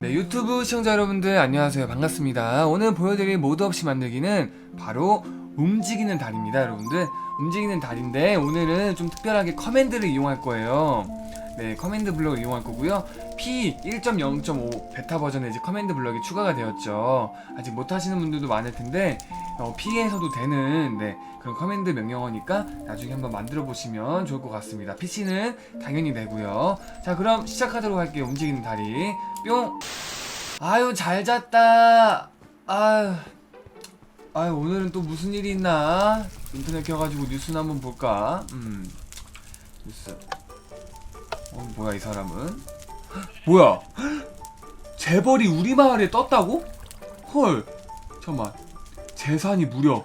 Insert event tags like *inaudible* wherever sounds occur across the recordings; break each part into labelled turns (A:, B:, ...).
A: 네, 유튜브 시청자 여러분들 안녕하세요. 반갑습니다. 오늘 보여드릴 모드 없이 만들기는 바로 움직이는 달입니다, 여러분들. 움직이는 달인데 오늘은 좀 특별하게 커맨드를 이용할 거예요. 네, 커맨드 블럭을 이용할 거고요. P 1.0.5 베타 버전에 이제 커맨드 블럭이 추가가 되었죠. 아직 못 하시는 분들도 많을 텐데 어, P에서도 되는 네, 그런 커맨드 명령어니까 나중에 한번 만들어 보시면 좋을 것 같습니다. PC는 당연히 되고요. 자, 그럼 시작하도록 할게요. 움직이는 다리. 뿅. 아유, 잘 잤다. 아유. 아유, 오늘은 또 무슨 일이 있나? 인터넷 켜가지고 뉴스나 한번 볼까? 음. 뉴스. 어, 뭐야, 이 사람은? 헉, 뭐야? 헉, 재벌이 우리 마을에 떴다고? 헐. 잠깐만. 재산이 무려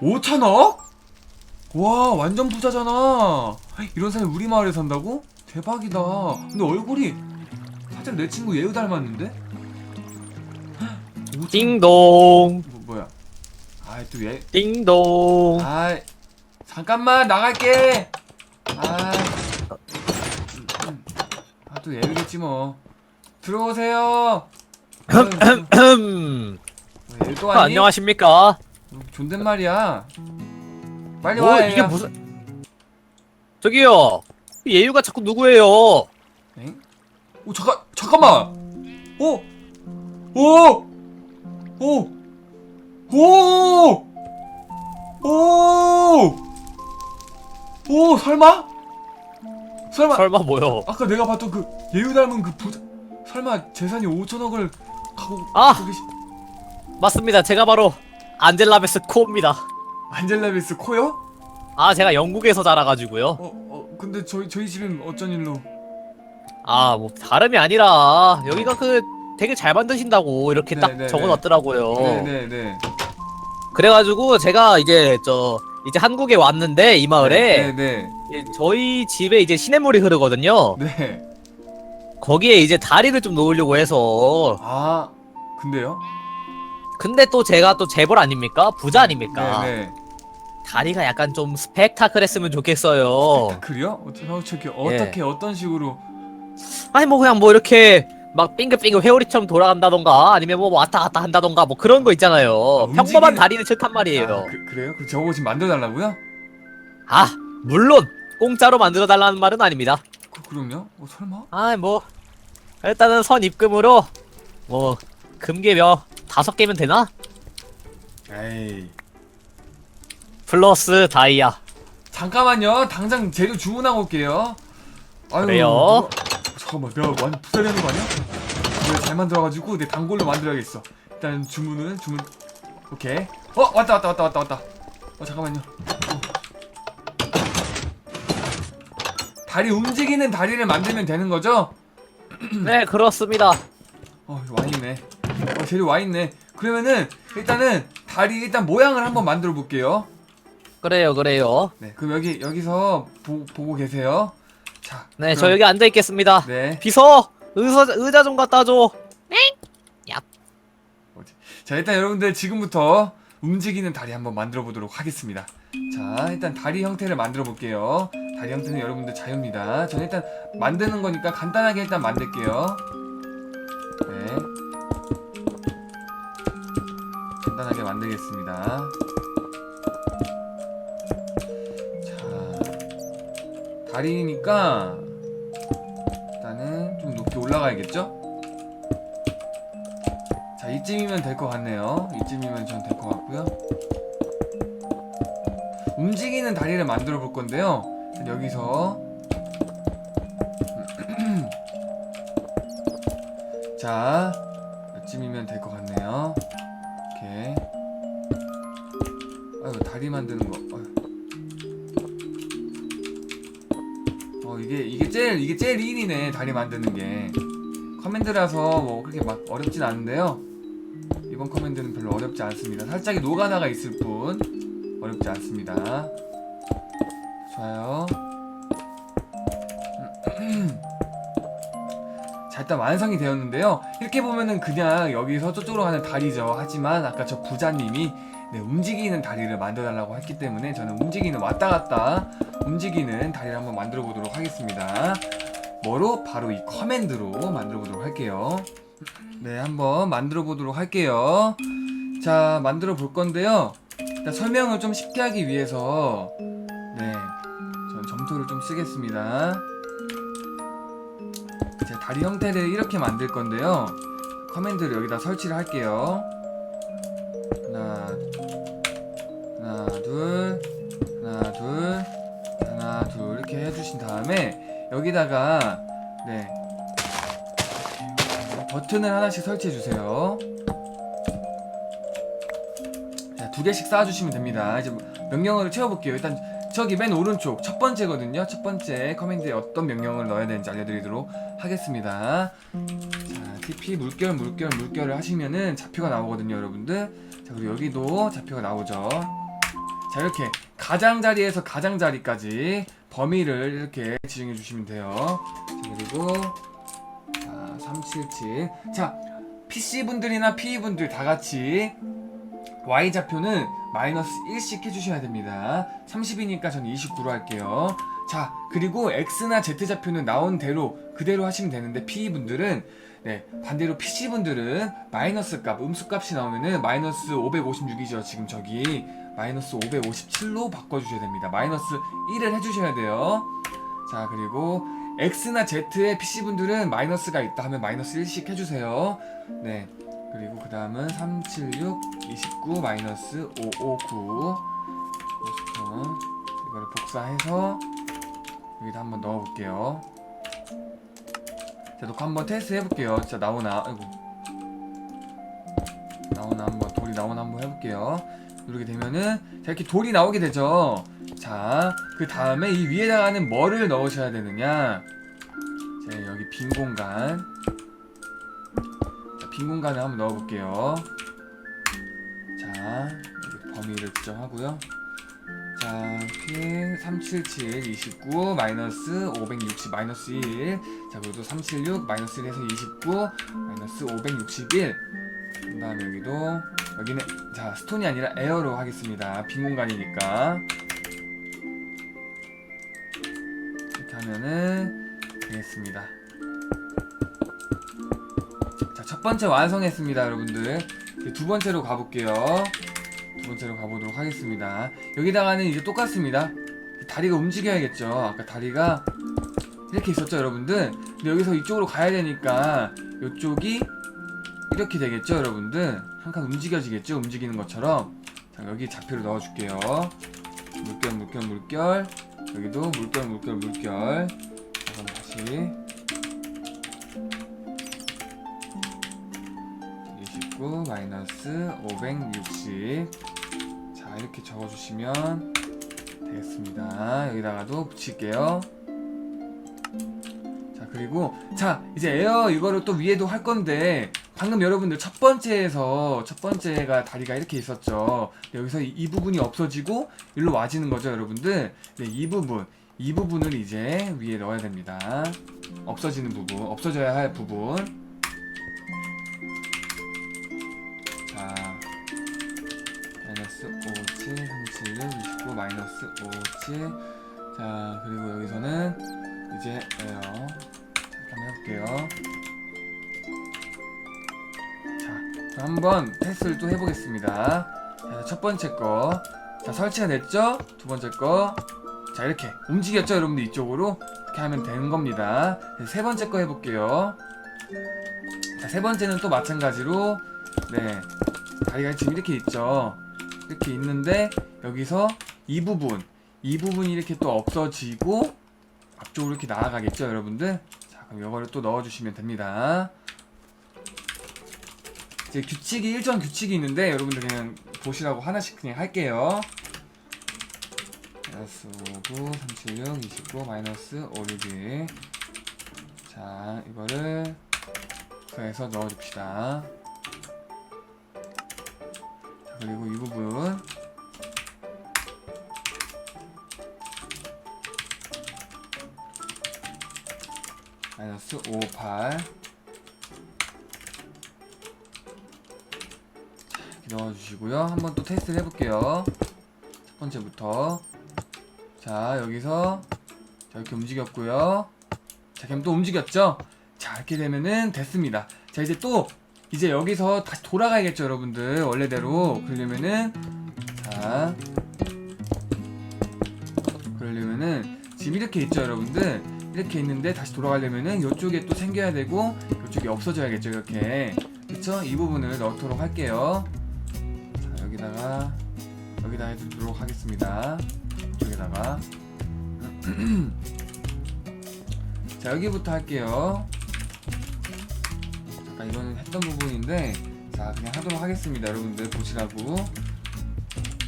A: 5천억? 와 완전 부자잖아 이런 사람이 우리 마을에 산다고? 대박이다 근데 얼굴이 살짝 내 친구 예우 닮았는데? 5천...
B: 띵동
A: 뭐, 뭐야 아이 또얘
B: 띵동
A: 아이 잠깐만 나갈게 아아 또 예우겠지 뭐 들어오세요 아유,
B: 음.
A: 얘또 왔니?
B: 안녕하십니까
A: 존댓말이야 빨리 뭐와
B: 이게
A: 얘야.
B: 무슨 저기요 예유가 자꾸 누구예요
A: 엥? 오 잠깐 잠깐만. 오, 오, 오, 오, 오, 오 설마? 설마?
B: 설마 뭐요
A: 아까 내가 봤던 그 예유 닮은 그 부자 설마 재산이 5천억을 갖고
B: 아!
A: 갖고 계시
B: 맞습니다 제가 바로 안젤라베스 코입니다
A: 안젤라베스 코요?
B: 아 제가 영국에서 자라가지고요
A: 어, 어 근데 저희 저희 집은 어쩐 일로?
B: 아 뭐 다름이 아니라 여기가 그 되게 잘 만드신다고 이렇게
A: 네,
B: 딱
A: 네,
B: 적어놨더라고요
A: 네네네.
B: 그래가지고 제가 이제 저 이제 한국에 왔는데 이 마을에
A: 네네.
B: 예, 저희 집에 이제 시냇물이 흐르거든요
A: 네.
B: 거기에 이제 다리를 좀 놓으려고 해서
A: 아 근데요?
B: 근데 또 제가 또 재벌 아닙니까? 부자 아닙니까?
A: 네네.
B: 다리가 약간 좀 스펙타클했으면 좋겠어요.
A: 그래요? 어떻게 어떻게 어떻게 어떤 식으로?
B: 아니 뭐 그냥 뭐 이렇게 막 빙글빙글 회오리처럼 돌아간다던가 아니면 뭐 왔다 갔다 한다던가 뭐 그런 거 있잖아요.
A: 아,
B: 평범한
A: 움직이는-
B: 다리는 싫단 말이에요.
A: 아, 그, 그래요? 그 저거 지금 만들어 달라고요?
B: 아 물론 공짜로 만들어 달라는 말은 아닙니다.
A: 그 그럼요? 어 설마?
B: 아 뭐 일단은 선 입금으로 뭐 금괴며 다섯 개면 되나?
A: 에이.
B: 플러스 다이아.
A: 잠깐만요. 당장 재료 주문하고 올게요. 아유.
B: 그래요?
A: 누가- 잠깐만. 내가 완전 부자 되는 거 아니야? 내가 잘 만들어 가지고 내 단골로 만들어야겠어. 일단 주문은 주문 오케이. 어, 왔다 왔다 왔다 왔다 왔다. 어, 잠깐만요. 다리 움직이는 다리를 만들면 되는 거죠? *clears throat*
B: 네 그렇습니다.
A: 어, 이거 와 있네. 어, 재료 와 있네. 그러면은 일단은 다리 일단 모양을 한번 만들어 볼게요.
B: 그래요 그래요.
A: 네, 그럼 여기 여기서 보, 보고 계세요. 자,
B: 네 저
A: 그럼-
B: 여기 앉아 있겠습니다.
A: 네.
B: 비서 의사 의자 좀 갖다 줘.
A: 자, 일단 여러분들 지금부터 움직이는 다리 한번 만들어 보도록 하겠습니다. 자, 일단 다리 형태를 만들어 볼게요. 다리 형태는 여러분들 자유입니다. 저는 일단 만드는 거니까 간단하게 일단 만들게요. 네. 간단하게 만들겠습니다. 자, 다리니까 일단은 좀 높이 올라가야겠죠? 자 이쯤이면 될 것 같네요 이쯤이면 전 될 것 같고요 움직이는 다리를 만들어 볼 건데요 여기서 *clears throat* 자 이쯤이면 될 것 같네요 오케이 아유 다리 만드는 거. 어 이게 이게 제일 이게 제일 일이네 다리 만드는 게 커맨드라서 뭐 그렇게 막 어렵진 않은데요. 이번 커맨드는 별로 어렵지 않습니다. 살짝의 노가다가 있을 뿐 어렵지 않습니다. 좋아요. *clears throat* 자 일단 완성이 되었는데요. 이렇게 보면은 그냥 여기서 저쪽으로 가는 다리죠. 하지만 아까 저 부자님이 네, 움직이는 다리를 만들어 달라고 했기 때문에 저는 움직이는 왔다 갔다 움직이는 다리를 한번 만들어 보도록 하겠습니다. 뭐로? 바로 이 커맨드로 만들어 보도록 할게요. 네, 한번 만들어 보도록 할게요. 자, 만들어 볼 건데요. 설명을 좀 쉽게 하기 위해서 네, 전 점토를 좀 쓰겠습니다. 제 다리 형태를 이렇게 만들 건데요. 커맨드를 여기다 설치를 할게요. 하나, 하나, 둘, 하나, 둘, 하나, 둘 이렇게 해주신 다음에 여기다가 네 버튼을 하나씩 설치해 주세요. 자, 두 개씩 쌓아주시면 됩니다. 이제 명령어를 채워볼게요. 일단 저기 맨 오른쪽 첫 번째거든요. 첫 번째 커맨드에 어떤 명령을 넣어야 되는지 알려드리도록 하겠습니다. 자, TP 물결 물결 물결을 하시면은 좌표가 나오거든요, 여러분들. 자, 그리고 여기도 좌표가 나오죠. 자, 이렇게 가장자리에서 가장자리까지 범위를 이렇게 지정해 주시면 돼요. 자, 그리고 자, 377. 자, PC 분들이나 PE 분들 다 같이 Y 좌표는 마이너스 1씩 해주셔야 됩니다. 30이니까 저는 29로 할게요. 자, 그리고 X나 Z 좌표는 나온 대로 그대로 하시면 되는데 PE 분들은 네, 반대로 PC 분들은 마이너스 값, 음수 값이 나오면은 마이너스 556이죠. 지금 저기 마이너스 557로 바꿔주셔야 됩니다. 마이너스 1을 해주셔야 돼요. 자, 그리고 X나 Z의 PC 분들은 마이너스가 있다 하면 마이너스 1씩 해주세요. 네. 그리고 그 다음은 376, 29, 마이너스 559 50원 이거를 복사해서 여기다 한번 넣어볼게요. 자 녹화 한번 테스트 해볼게요. 진짜 나오나? 아이고. 나오나 한번 돌이 나오나 한번 해볼게요 누르게 되면은 자 이렇게 돌이 나오게 되죠 자 그 다음에 이 위에다가는 뭐를 넣으셔야 되느냐 자 여기 빈 공간 자, 빈 공간을 한번 넣어 볼게요. 자, 여기 범위를 지정하고요. 자, P 377 29 마이너스 560 마이너스 1. 자, 그리고 376 마이너스 1에서 29 마이너스 561. 그 다음에 여기도 여기는 자 스톤이 아니라 에어로 하겠습니다. 빈 공간이니까 이렇게 하면은 되겠습니다. 자, 첫 번째 완성했습니다, 여러분들. 이제 두 번째로 가볼게요. 두 번째로 가보도록 하겠습니다. 여기다가는 이제 똑같습니다. 다리가 움직여야겠죠. 아까 다리가 이렇게 있었죠, 여러분들. 근데 여기서 이쪽으로 가야 되니까 이쪽이 이렇게 되겠죠, 여러분들. 한칸 움직여지겠죠, 움직이는 것처럼. 자, 여기 좌표를 넣어줄게요. 물결, 물결, 물결. 여기도 물결, 물결, 물결. 자, 그럼 다시 29 마이너스 560. 자, 이렇게 적어주시면 되겠습니다. 여기다가도 붙일게요. 자, 그리고, 자, 이제 에어 이거를 또 위에도 할 건데, 방금 여러분들 첫 번째에서, 첫 번째가 다리가 이렇게 있었죠. 여기서 이, 이 부분이 없어지고, 일로 와지는 거죠, 여러분들. 네, 이 부분. 이 부분을 이제 위에 넣어야 됩니다. 없어지는 부분, 없어져야 할 부분. 자, 마이너스 57, 37, 29, 마이너스 57. 자, 그리고 여기서는 이제 에어. 잠깐 해볼게요. 자, 한번 테스트를 또 해보겠습니다. 자, 첫 번째 거. 자, 설치가 됐죠? 두 번째 거. 자, 이렇게 움직였죠, 여러분들 이쪽으로? 이렇게 하면 되는 겁니다. 네, 세 번째 거 해볼게요. 자, 세 번째는 또 마찬가지로, 네. 다리가 지금 이렇게 있죠. 이렇게 있는데 여기서 이 부분, 이 부분이 이렇게 또 없어지고 앞쪽으로 이렇게 나아가겠죠, 여러분들? 자, 그럼 이거를 또 넣어주시면 됩니다. 이제 규칙이 일정 규칙이 있는데 여러분들 그냥 보시라고 하나씩 그냥 할게요. 마이너스 5, 376, 29, 마이너스 5, 6, 1. 자, 이거를 그래서 넣어줍시다. 자, 그리고 이 부분 마이너스 5, 8 넣어주시고요. 한번 또 테스트를 해볼게요. 첫 번째부터. 자, 여기서 자, 이렇게 움직였고요. 자, 그럼 또 움직였죠? 자, 이렇게 되면은 됐습니다. 자, 이제 또 이제 여기서 다시 돌아가야겠죠, 여러분들. 원래대로. 그러려면은 자. 그러려면은 지금 이렇게 있죠, 여러분들. 이렇게 있는데 다시 돌아가려면은 이쪽에 또 생겨야 되고 이쪽이 없어져야겠죠, 이렇게. 그쵸? 이 부분을 넣도록 할게요. 자, 여기다가 여기다 해두도록 하겠습니다. 이쪽에다가 *clears throat* 자, 여기부터 할게요. 잠깐 이거는 했던 부분인데 자, 그냥 하도록 하겠습니다. 여러분들 보시라고.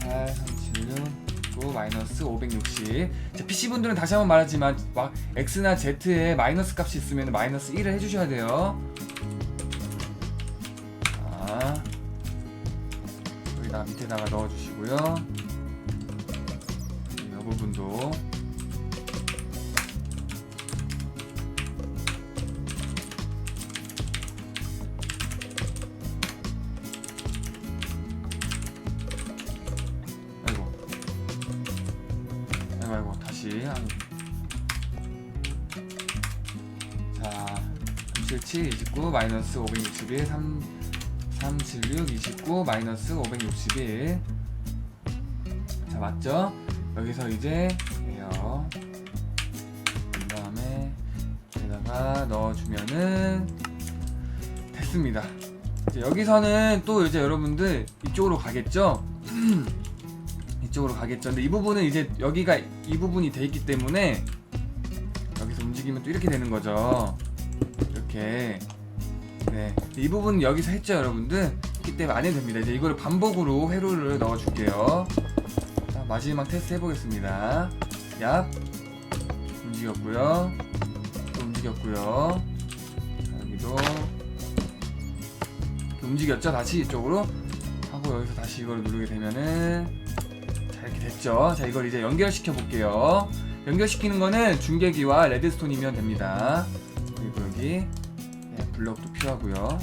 A: 8, 3, 7, 6, 9, 마이너스 560. 자, PC분들은 다시 한번 말하지만 막 X나 Z에 마이너스 값이 있으면 마이너스 1을 해주셔야 돼요. 밑에다가 넣어주시고요. 이 부분도 아이고 아이고 아이고 다시. 자 377 29 마이너스 561 3 376 29 마이너스 561 자 맞죠? 여기서 이제 해요 그 다음에 여기다가 넣어주면은 됐습니다 이제 여기서는 또 이제 여러분들 이쪽으로 가겠죠? *clears throat* 이쪽으로 가겠죠. 근데 이 부분은 이제 여기가 이 부분이 돼 있기 때문에 여기서 움직이면 또 이렇게 되는 거죠. 이렇게. 네. 이 부분 여기서 했죠, 여러분들. 그렇기 때문에 안 해도 됩니다. 이제 이거를 반복으로 회로를 넣어 줄게요. 자, 마지막 테스트 해 보겠습니다. 얍. 움직였고요. 또 움직였고요. 자, 여기도 움직였죠, 다시 이쪽으로. 하고 여기서 다시 이걸 누르게 되면은 자 이렇게 됐죠 자 이걸 이제 연결시켜 볼게요 연결시키는 거는 중계기와 레드스톤이면 됩니다 그리고 여기 네, 블럭도 필요하고요.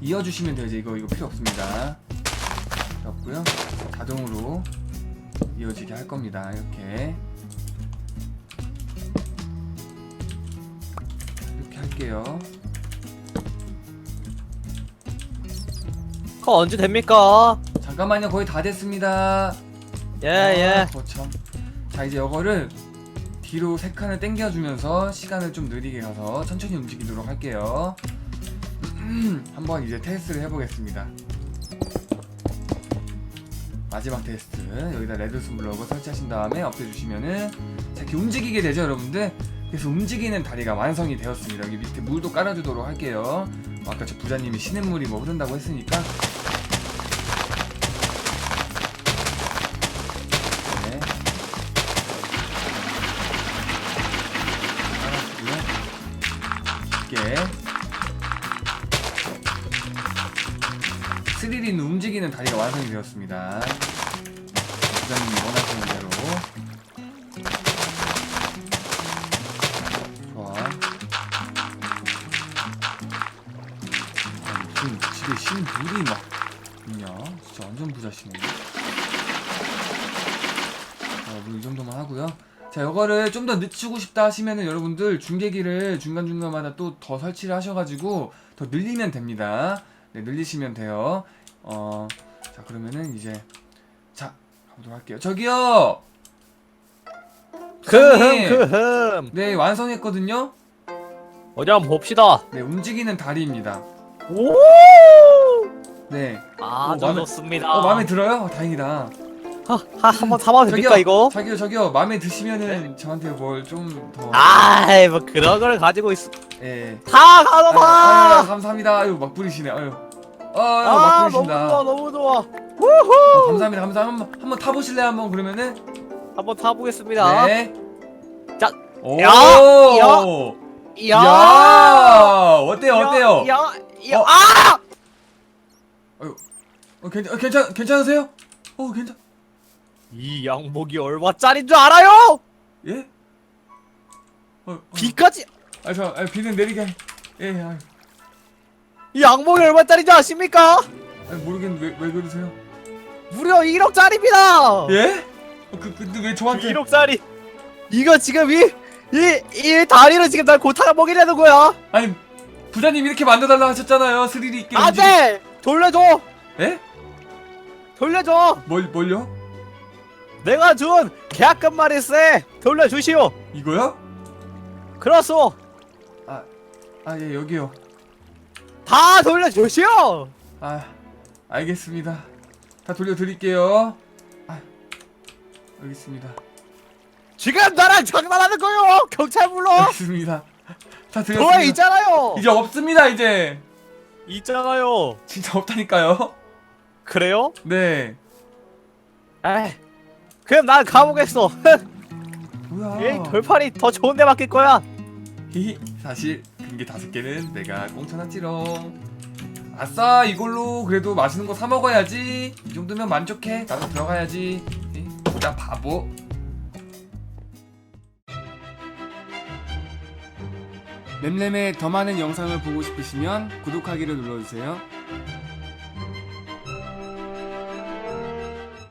A: 이어주시면 돼요. 이제 이거 이거 필요 없습니다. 없고요. 자동으로 이어지게 할 겁니다. 이렇게. 이렇게 할게요.
B: 그거 언제 됩니까?
A: 잠깐만요. 거의 다 됐습니다.
B: 예, 예.
A: 아, 거참. 자 이제 이거를 뒤로 세 칸을 당겨주면서 시간을 좀 느리게 가서 천천히 움직이도록 할게요. *clears throat* 한번 이제 테스트를 해보겠습니다. 마지막 테스트 여기다 레드슨 블럭을 설치하신 다음에 엎드려주시면은 자 이렇게 움직이게 되죠 여러분들 그래서 움직이는 다리가 완성이 되었습니다 여기 밑에 물도 깔아주도록 할게요 뭐 아까 저 부자님이 시냇물이 뭐 흐른다고 했으니까 깔아주고요 쉽게 스릴 있는 움직이는 다리가 완성이 되었습니다. 부장님이 원하시는 대로. 좋아. 아, 무슨 집에 신 물이 막 있냐? 진짜 완전 부자시네. 자, 물이 정도만 하고요. 자, 이거를 좀 더 늦추고 싶다 하시면은 여러분들 중계기를 중간중간마다 또 더 설치를 하셔가지고 더 늘리면 됩니다. 네, 늘리시면 돼요. 어, 자, 그러면은 이제, 자, 가보도록 할게요. 저기요!
B: 크흠! 크흠.
A: 네, 완성했거든요?
B: 어디 한번 봅시다.
A: 네, 움직이는 다리입니다.
B: 오!
A: 네.
B: 아,
A: 오,
B: 저
A: 마음에-
B: 좋습니다.
A: 어, 마음에 들어요? 어, 다행이다.
B: 하, 하, 한번 사봐도 됩니까, 이거?
A: 저기요, 저기요. 마음에 드시면은 저한테 뭘 좀 더.
B: 아이, 뭐 그런 걸 가지고 있어.
A: 예.
B: 다
A: 아유, 아유,
B: 가져봐!
A: 감사합니다. 아유, 막 부리시네. 아유. 아유, 막
B: 아, 너무
A: 부리신다.
B: 좋아, 너무 좋아.
A: 어, 감사합니다. 감사합니다. 한번 한번 타보실래요? 한번 그러면은.
B: 한번 타보겠습니다.
A: 네.
B: 자,
A: 오.
B: 야,
A: 야.
B: 야!
A: 어때요? 어때요?
B: 야, 야,
A: 어?
B: 아!
A: 어, 괜찮 괜찮 괜찮으세요? 어, 괜찮.
B: 이 양복이 얼마짜린 줄 알아요?
A: 예? 어, 어.
B: 비까지
A: 아, 저 아, 비는 내리게. 예, 아,
B: 이 양복이 얼마짜린지 아십니까?
A: 아니, 모르겠는데 왜, 왜 그러세요?
B: 무려 1억짜리입니다.
A: 예? 어, 그 근데 왜 저한테
B: 1억짜리. 이거 지금 이이이 다리로 지금 날 고타가 먹이려는 거야.
A: 아니 부자님 이렇게 만들어달라 하셨잖아요 스릴이 있게
B: 안돼. 돌려줘.
A: 예?
B: 돌려줘.
A: 뭘 뭘요?
B: 내가 준 계약금 말일세. 돌려주시오.
A: 이거요?
B: 그렇소.
A: 아 예 여기요
B: 다 돌려주시오.
A: 아 알겠습니다 다 돌려드릴게요 아 알겠습니다
B: 지금 나랑 장난하는 거요. 경찰 불러.
A: 알겠습니다 다
B: 도에
A: 드렸습니다
B: 있잖아요.
A: 이제 없습니다 이제
B: 있잖아요.
A: 진짜 없다니까요
B: 그래요?
A: 네
B: 에이. 그럼 난 가보겠어.
A: 뭐야? *laughs*
B: 이 돌판이 더 좋은 데 맡길 거야.
A: 히히. 사실 금괴 다섯 개는 내가 꽁쳐놨지롱 아싸 이걸로 그래도 맛있는 거 사 먹어야지. 이 정도면 만족해. 나도 들어가야지. 히, 야 바보. 램램의 더 많은 영상을 보고 싶으시면 구독하기를 눌러주세요